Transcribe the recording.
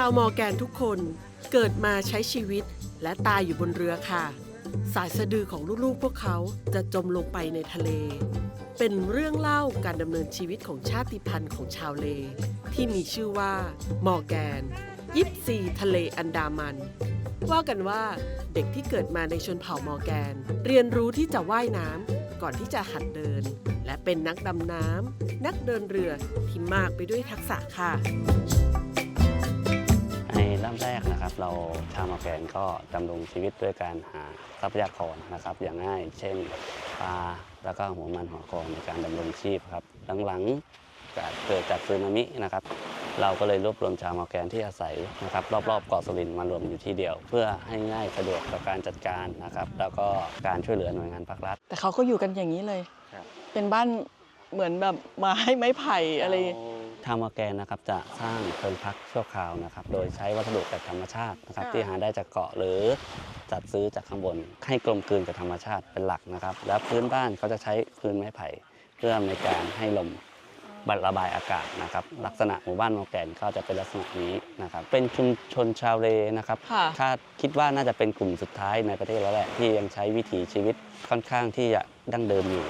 ชาวมอร์แกนทุกคนเกิดมาใช้ชีวิตและตายอยู่บนเรือค่ะ สายสะดือของลูกๆพวกเขาจะจมลงไปในทะเล เป็นเรื่องเล่าการดำเนินชีวิตของชาติพันธุ์ของชาวเลที่มีชื่อว่ามอร์แกน ยิปซีทะเลอันดามัน ว่ากันว่าเด็กที่เกิดมาในชนเผ่ามอร์แกน เรียนรู้ที่จะว่ายน้ำก่อนที่จะหัดเดิน และเป็นนักดำน้ำนักเดินเรือที่มากไปด้วยทักษะค่ะ เราชาวมาแกนก็ดำรงชีวิตด้วยการหาทรัพยากรนะครับ อย่างง่าย เช่นปลาแล้วก็หัวมันหัวกองในการดำรงชีพครับหลังๆการเกิดจากสึนามินะครับ เราก็เลยรวบรวมชาวมาแกนที่อาศัยนะครับ รอบๆเกาะสุรินทร์มารวมอยู่ที่เดียว เพื่อให้ง่ายสะดวกต่อการจัดการนะครับ แล้วก็การช่วยเหลือหน่วยงานภาครัฐ แต่เขาก็อยู่กันอย่างนี้เลยครับเป็นบ้านเหมือนแบบไม้ไม้ไผ่อะไร ทางมาแกนนะครับจะสร้างเพลิงพักชั่วคราวนะครับ โดยใช้วัสดุจากธรรมชาตินะครับค่ะที่หาได้จากเกาะหรือจัดซื้อจากข้างบน ให้กลมกลืนกับธรรมชาติเป็นหลักนะครับ แล้วพื้นบ้านเขาจะใช้พื้นไม้ไผ่เพื่อในการให้ลมบระบายอากาศนะครับ ลักษณะหมู่บ้านมาแกนก็จะเป็นลักษณะนี้นะครับ เป็นชุมชนชาวเลนะครับค่ะคาดคิดว่าน่าจะเป็นกลุ่มสุดท้ายในประเทศแล้วแหละที่ยังใช้วิถีชีวิตค่อนข้างที่จะดั้งเดิมอยู่